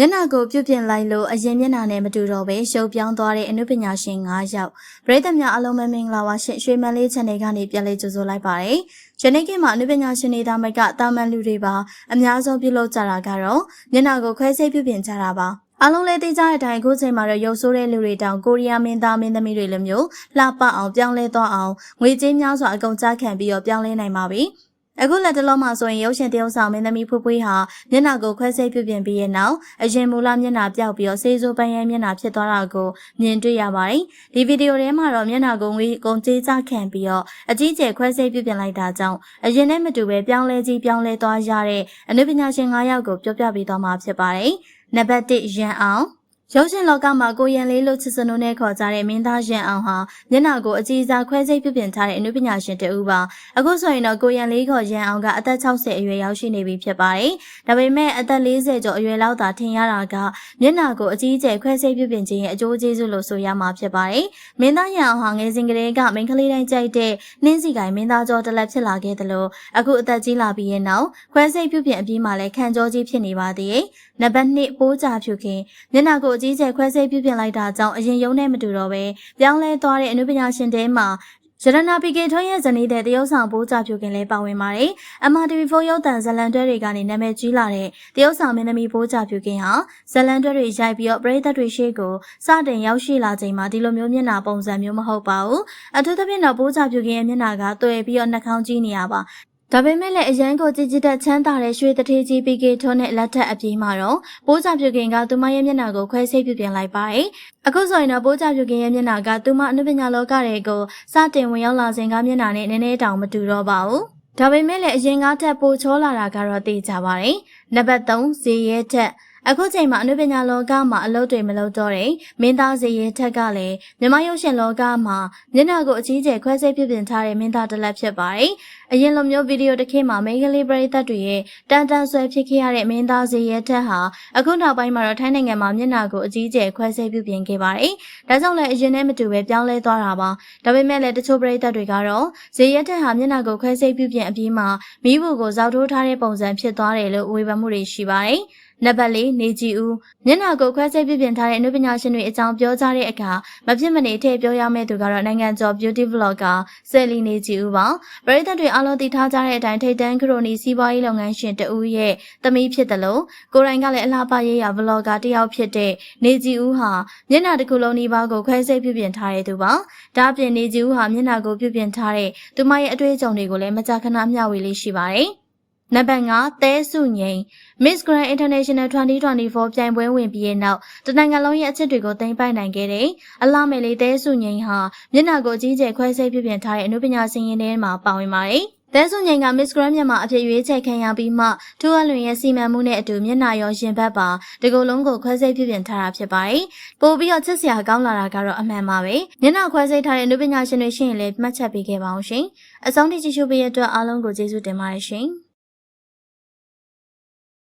မျက်နှာကိုပြုတ်ပြင်လိုက်လို့အရင်မျက်နှာနဲ့မတူတော့ပဲရှုပ်ပြောင်းသွားတဲ့အနုပညာရှင်၅ယောက်ပရိသတ်များအလုံးမမင်္ဂလာပါရှင်ရွှေမန်းလေး channel ကနေပြန်လည်ကြိုဆိုလိုက်ပါတယ်။ယနေ့ကမှာအနုပညာရှင်တွေသားမကတာမန်လူတွေပါအများဆုံးပြုလုပ်ကြတာကတော့မျက်နှာကိုခွဲစိတ်ပြုတ်ပြင်ကြတာပါ။အားလုံးလည်းသိကြတဲ့အတိုင်းအခုချိန်မှာတော့ရုပ်ဆိုးတဲ့လူတွေတောင်ကိုရီးယားမင်းသားမင်းသမီးတွေလိုမျိုးလှပအောင်ပြောင်းလဲသွားအောင်ငွေကြေးများစွာအကုန်ကြားခံပြီးတော့ပြောင်းလဲနိုင်ပါပြီ။ အခုလက်တလုံးမှာဆိုရင်ရုပ်ရှင်တရုပ်ဆောင်မင်းသမီးဖွေးဖွေးဟာမျက်နှာကိုခွဲစိတ်ပြုပြင်ပြီးရဲ့နောက်အရင်မူလမျက်နှာပြောက်ပြီးတော့စေးစိုးပန်းရဲမျက်နှာဖြစ်သွားတာကိုမြင်တွေ့ရပါတယ်။ဒီဗီဒီယိုထဲမှာတော့မျက်နှာကိုငွေကုန်ကြေးကြခံပြီးတော့အကြီးကျယ်ခွဲစိတ်ပြုပြင်လိုက်တာကြောင့်အရင်နဲ့မတူပဲပြောင်းလဲကြီးပြောင်းလဲသွားရတဲ့အနုပညာရှင်၅ယောက်ကိုပြောပြပေးသွားမှာဖြစ်ပါတယ်။နံပါတ်1ရန်အောင် ရုပ်ရှင်လောကမှာကိုရန်လေးလို့ချစ်စနိုးနဲ့ခေါ်ကြတဲ့မင်းသားရန်အောင်ဟာမျက်နှာကိုအကြီးစားခွဲစိတ်ပြုပြင်ထားတဲ့အနုပညာရှင်တဦးပါအခုဆိုရင်တော့ကိုရန်လေးခေါ်ရန်အောင်ကအသက်60အရွယ်ရောက်ရှိနေပြီဖြစ်ပါတယ်ဒါပေမဲ့အသက်40ကျော်အရွယ်လောက်သာထင်ရတာကမျက်နှာကိုအကြီးအကျယ်ခွဲစိတ်ပြုပြင်ခြင်းရဲ့အကျိုးကျေးဇူးလို့ဆိုရမှာဖြစ်ပါတယ်မင်းသားရန်အောင်ဟာငယ်စဉ်ကတည်းကမိန်းကလေးတိုင်းကြိုက်တဲ့နှင်းစီကိုင်မင်းသားကျော်တစ်လက်ဖြစ်လာခဲ့တယ်လို့အခုအသက်ကြီးလာပြီးရဲ့နောက်ခွဲစိတ်ပြုပြင်အပြီးမှလည်းခံကြောကြီးဖြစ်နေပါသေးတယ်နံပါတ်2ပိုးကြဖြူခင်မျက်နှာကိုအကြီးကျယ်ခွဲစိတ်ပြုပြင်လိုက်တာကြောင့်အရင်ယုံနဲ့မတူတော့ပဲပြောင်းလဲသွားတဲ့အနုပညာရှင်တဲမှာရတနာပီကေထွန်းရဲ့ဇနီးတဲ့တရုတ်ဆောင်ပိုးကြဖြူခင်လည်းပါဝင်ပါတယ်။ MRTV4 ရုပ်သံဇလန်တွဲတွေကနေနာမည်ကြီးလာတဲ့တရုတ်ဆောင်မင်းသမီးပိုးကြဖြူခင်ဟာဇလန်တွဲတွေရိုက်ပြီးတော့ပရိသတ်တွေရှေ့ကိုစတင်ရောက်ရှိလာချိန်မှာဒီလိုမျိုးမျက်နှာပုံစံမျိုးမဟုတ်ပါဘူး။အထူးသဖြင့်တော့ပိုးကြဖြူခင်ရဲ့မျက်နှာကတွေ့ပြီးတော့နှာခေါင်းကြီးနေရပါ ဒါပေမဲ့လည်းအရန်ကိုကြည်ကြည်တက်ချမ်းသာတဲ့ရွှေတထေးကြီးပီကေထွန်းနဲ့လက်ထက်အပြေးမှာတော့ပိုးကြပြုခင်ကသူမရဲ့မျက်နှာကိုခွဲစိတ်ပြုပြင်လိုက်ပါတယ်။အခုဆိုရင်တော့ပိုးကြပြုခင်ရဲ့မျက်နှာကသူမအနုပညာလောကတွေကိုစတင်ဝင်ရောက်လာစဉ်ကမျက်နှာနဲ့နည်းနည်းတောင်မတူတော့ပါဘူး။ဒါပေမဲ့လည်းအရင်ကထက်ပိုချောလာတာကတော့သိကြပါတယ်။နံပါတ်3ဇေရဲထက် အခုချိန်မှာအနုပညာလောကမှာအလုပ်တွေမလုပ်တော့တဲ့မင်းသားစီရင်ထက်ကလည်းမြမရုပ်ရှင်လောကမှာမျက်နှာကိုအကြီးကျယ်ခွဲစိတ်ပြပြင်ထားတဲ့မင်းသားတစ်လက်ဖြစ်ပါတယ်။အရင်လိုမျိုးဗီဒီယိုတစ်ခေတ်မှာမိန်းကလေးပရိသတ်တွေရဲ့တန်တန်ဆွဲဖြစ်ခဲ့ရတဲ့မင်းသားစီရင်ထက်ဟာအခုနောက်ပိုင်းမှာတော့ထိုင်းနိုင်ငံမှာမျက်နှာကိုအကြီးကျယ်ခွဲစိတ်ပြပြင်ခဲ့ပါတယ်။ဒါကြောင့်လည်းအရင်နဲ့မတူပဲပြောင်းလဲသွားတာပါ။ဒါပေမဲ့လည်းတချို့ပရိသတ်တွေကတော့ဇေယျထက်ဟာမျက်နှာကိုခွဲစိတ်ပြပြင်အပြီးမှာမိဖို့ကိုဇောက်ထိုးထားတဲ့ပုံစံဖြစ်သွားတယ်လို့ဝေဖန်မှုတွေရှိပါတယ်။ နံပါတ်၄နေကြည်ဦးမျက်နှာကိုခွဲစိတ်ပြပြင်ထားတဲ့အနုပညာရှင်တွေအကြောင်းပြောကြတဲ့အခါမဖြစ်မနေထည့်ပြောရမယ့်သူကတော့နိုင်ငံကျော် beauty vlogger ဆယ်လီနေကြည်ဦးပါပရိသတ်တွေအားလုံးသိထားကြတဲ့အတိုင်းထိတ်တန်းခရိုနီစီးပွားရေးလုပ်ငန်းရှင်တဦးရဲ့သမီးဖြစ်တယ်လို့ကိုရိုင်းကလည်းအလားပါရေးရ vlogger တယောက်ဖြစ်တဲ့နေကြည်ဦးဟာမျက်နှာတစ်ခုလုံးဒီပါကိုခွဲစိတ်ပြပြင်ထားတဲ့သူပါဒါအပြင်နေကြည်ဦးဟာမျက်နှာကိုပြပြင်ထားတဲ့သူမရဲ့အတွေ့အကြုံတွေကိုလည်းမကြာခဏမျှဝေလေးရှိပါတယ် နံပါတ်5သဲစုငိန် Miss Grand International 2024ပြိုင်ပွဲဝင်ပြီးတဲ့နောက်တနိုင်ငံလုံးရဲ့အချစ်တွေကိုသိမ်းပိုက်နိုင်ခဲ့တဲ့အလှမယ်လေးသဲစုငိန်ဟာမျက်နှာကိုကြီးကျယ်ခွဲစိတ်ပြပြင်ထားတဲ့အနုပညာရှင်ရင်းထဲမှာပါဝင်ပါတယ်။တဲဆုငိန်က Miss Grand မြန်မာအဖြစ်ရွေးချယ်ခံရပြီးမှထူအလွင်ရဲ့စီမံမှုနဲ့အတူမျက်နှာရောရင်ဘတ်ပါဒီကုလုံးကိုခွဲစိတ်ပြပြင်ထားတာဖြစ်ပါတယ်။ပို့ပြီးတော့ချစ်စရာကောင်းလာတာကတော့အမှန်ပါပဲ။မျက်နှာခွဲစိတ်ထားတဲ့အနုပညာရှင်တွေရှိရင်လည်းမှတ်ချက်ပေးခဲ့ပါအောင်ရှင်။အဆုံးထိကြည့်ရှုပေးရတဲ့အတွက်အားလုံးကိုကျေးဇူးတင်ပါတယ်ရှင်။